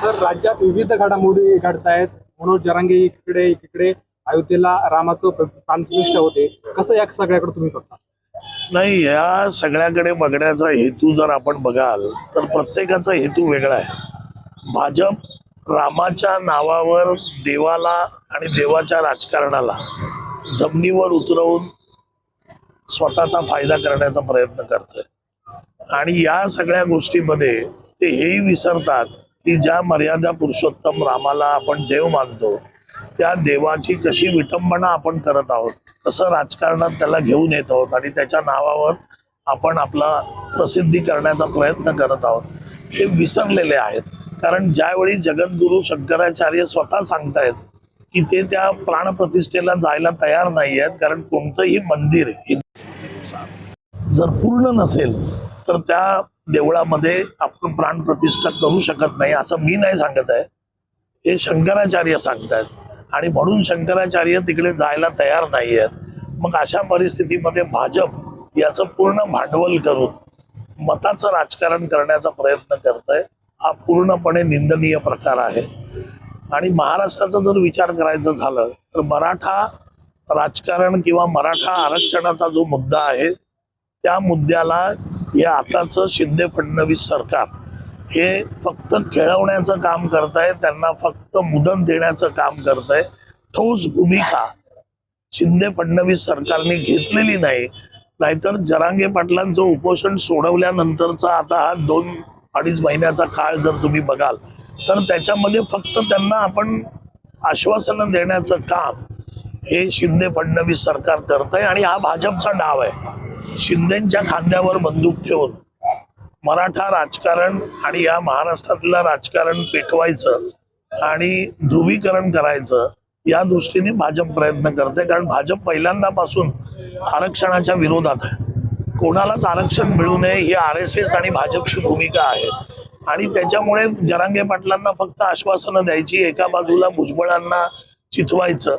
Sir राज्यात विविध घडामोडी घडतायत. मनोज जरांगे इकडे इकडे. अयोध्येला रामाचं होते. कसं या सगळ्याकडे तुम्ही बघता? नाही या सगळ्याकडे बघण्याचा हेतू जर आपण बघाल तर प्रत्येकाचा हेतू वेगळा आहे. भाजप रामाच्या नावावर देवाला आणि देवाच्या राजकारणाला जमिनीवर उतरवून स्वतःचा फायदा करण्याचा प्रयत्न करतोय. आणि या सगळ्या गोष्टीमध्ये ते हेही विसरतात की ज्या मर्यादा पुरुषोत्तम रामाला आपण देव मानतो त्या देवाची कशी विटंबना आपण करत आहोत कसं राजकारणात त्याला घेऊन येत आहोत आणि त्याच्या नावावर आपण आपला प्रसिद्धी करण्याचा प्रयत्न करत आहोत हे विसरलेले आहेत. कारण ज्यावेळी जगद्गुरू शंकराचार्य स्वतः सांगतायत की ते त्या प्राणप्रतिष्ठेला जायला तयार नाही आहेत कारण कोणतंही मंदिर जर पूर्ण नसेल तर त्या देवळामध्ये आपण प्राण प्रतिष्ठा करू शकत नाही असं मी नाही सांगत आहे. हे शंकराचार्य सांगतायत. आणि म्हणून शंकराचार्य तिकडे जायला तयार नाही आहेत मग अशा परिस्थितीमध्ये भाजप याचं पूर्ण भांडवल करून मताचं राजकारण करण्याचा प्रयत्न करत आहे हा पूर्णपणे निंदनीय प्रकार आहे. आणि महाराष्ट्राचा जर विचार करायचा झालं तर मराठा राजकारण किंवा मराठा आरक्षणाचा जो मुद्दा आहे त्या मुद्द्याला या आताचं शिंदे फडणवीस सरकार हे फक्त खेळवण्याचं काम करत आहे त्यांना फक्त मुदत देण्याचं काम करत आहे ठोस भूमिका शिंदे फडणवीस सरकारने घेतलेली नाही. नाहीतर जरांगे पाटलांचं उपोषण सोडवल्यानंतरचा आता हा दोन अडीच महिन्याचा काळ जर तुम्ही बघाल तर त्याच्यामध्ये फक्त त्यांना आपण आश्वासनं देण्याचं काम हे शिंदे फडणवीस सरकार करत आहे आणि हा भाजपचा डाव आहे. शिंदेच्या खांद्यावर बंदूक ठेवून मराठा राजकारण आणि या महाराष्ट्रातलं राजकारण पेटवायचं आणि ध्रुवीकरण करायचं या दृष्टीने भाजप प्रयत्न करते. कारण भाजप पहिल्यांदापासून आरक्षणाच्या विरोधात आहे. कोणालाच आरक्षण मिळू नये ही आर एस एस आणि भाजपची भूमिका आहे. आणि त्याच्यामुळे जरांगे पाटलांना फक्त आश्वासनं द्यायची एका बाजूला भुजबळांना चिथवायचं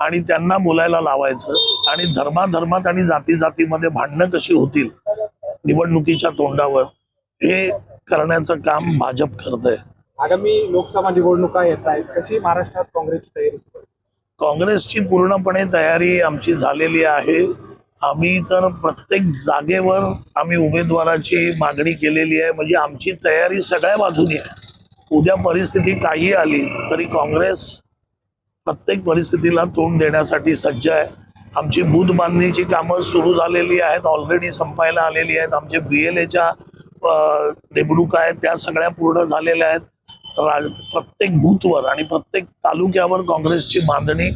आणि त्यांना बोलायला लावायचं. आणि धर्माधर्मात आणि जाती जातीमध्ये भांडणं कशी होतील निवडणुकीच्या तोंडावर हे करण्याचं काम भाजप करत आहे आगामी लोकसभा निवडणुका येत आहेत. कशी महाराष्ट्रात काँग्रेसची तयारी? काँग्रेसची पूर्णपणे तयारी आमची झालेली आहे. आम्ही तर प्रत्येक जागेवर आम्ही उमेदवाराची मागणी केलेली आहे. म्हणजे आमची तयारी सगळ्या बाजूनी आहे. उद्या परिस्थिती काही आली तरी काँग्रेस प्रत्येक परिस्थितीला तोंड देण्यासाठी सज्ज आहे. आमची बूथ बांधणीची कामं सुरू झालेली आहेत ऑलरेडी संपायला आलेली आहेत. आमचे बी एल एच्या नेमणुका आहेत त्या सगळ्या पूर्ण झालेल्या आहेत. प्रत्येक बूथवर आणि प्रत्येक तालुक्यावर काँग्रेसची बांधणी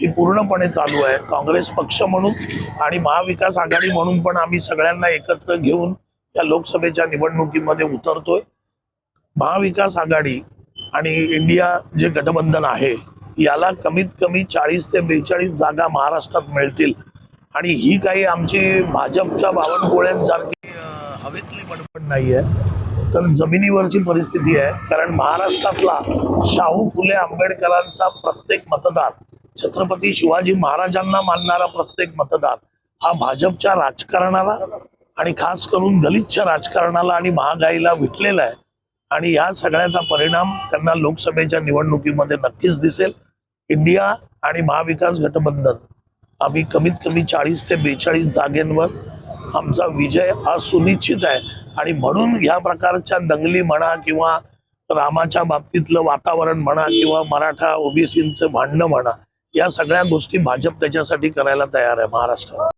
ही पूर्णपणे चालू आहे. काँग्रेस पक्ष म्हणून आणि महाविकास आघाडी म्हणून पण आम्ही सगळ्यांना एकत्र घेऊन या लोकसभेच्या निवडणुकीमध्ये उतरतोय. महाविकास आघाडी आणि इंडिया जे गठबंधन आहे याला कमीत कमी चाळीस ते बेचाळीस जागा महाराष्ट्रात मिळतील. आणि ही काही आमची भाजपच्या बावनकुळ्यांसारखी हवेतली बडबड नाही आहे तर जमिनीवरची परिस्थिती आहे. कारण महाराष्ट्रातला शाहू फुले आंबेडकरांचा प्रत्येक मतदार छत्रपती शिवाजी महाराजांना मानणारा प्रत्येक मतदार हा भाजपच्या राजकारणाला आणि खास करून दलितच्या राजकारणाला आणि महागाईला विटलेला आहे. आणि या सगळ्याचा परिणाम त्यांना लोकसभेच्या निवडणुकीमध्ये नक्कीच दिसेल. इंडिया आणि महाविकास गठबंधन आम्ही कमीत कमी चाळीस ते बेचाळीस जागेंवर आमचा विजय हा सुनिश्चित आहे. आणि म्हणून ह्या प्रकारच्या दंगली म्हणा किंवा रामाच्या बाबतीतलं वातावरण म्हणा किंवा मराठा ओबीसींचं भांडणं म्हणा या सगळ्या गोष्टी भाजप त्याच्यासाठी करायला तयार आहे महाराष्ट्रात.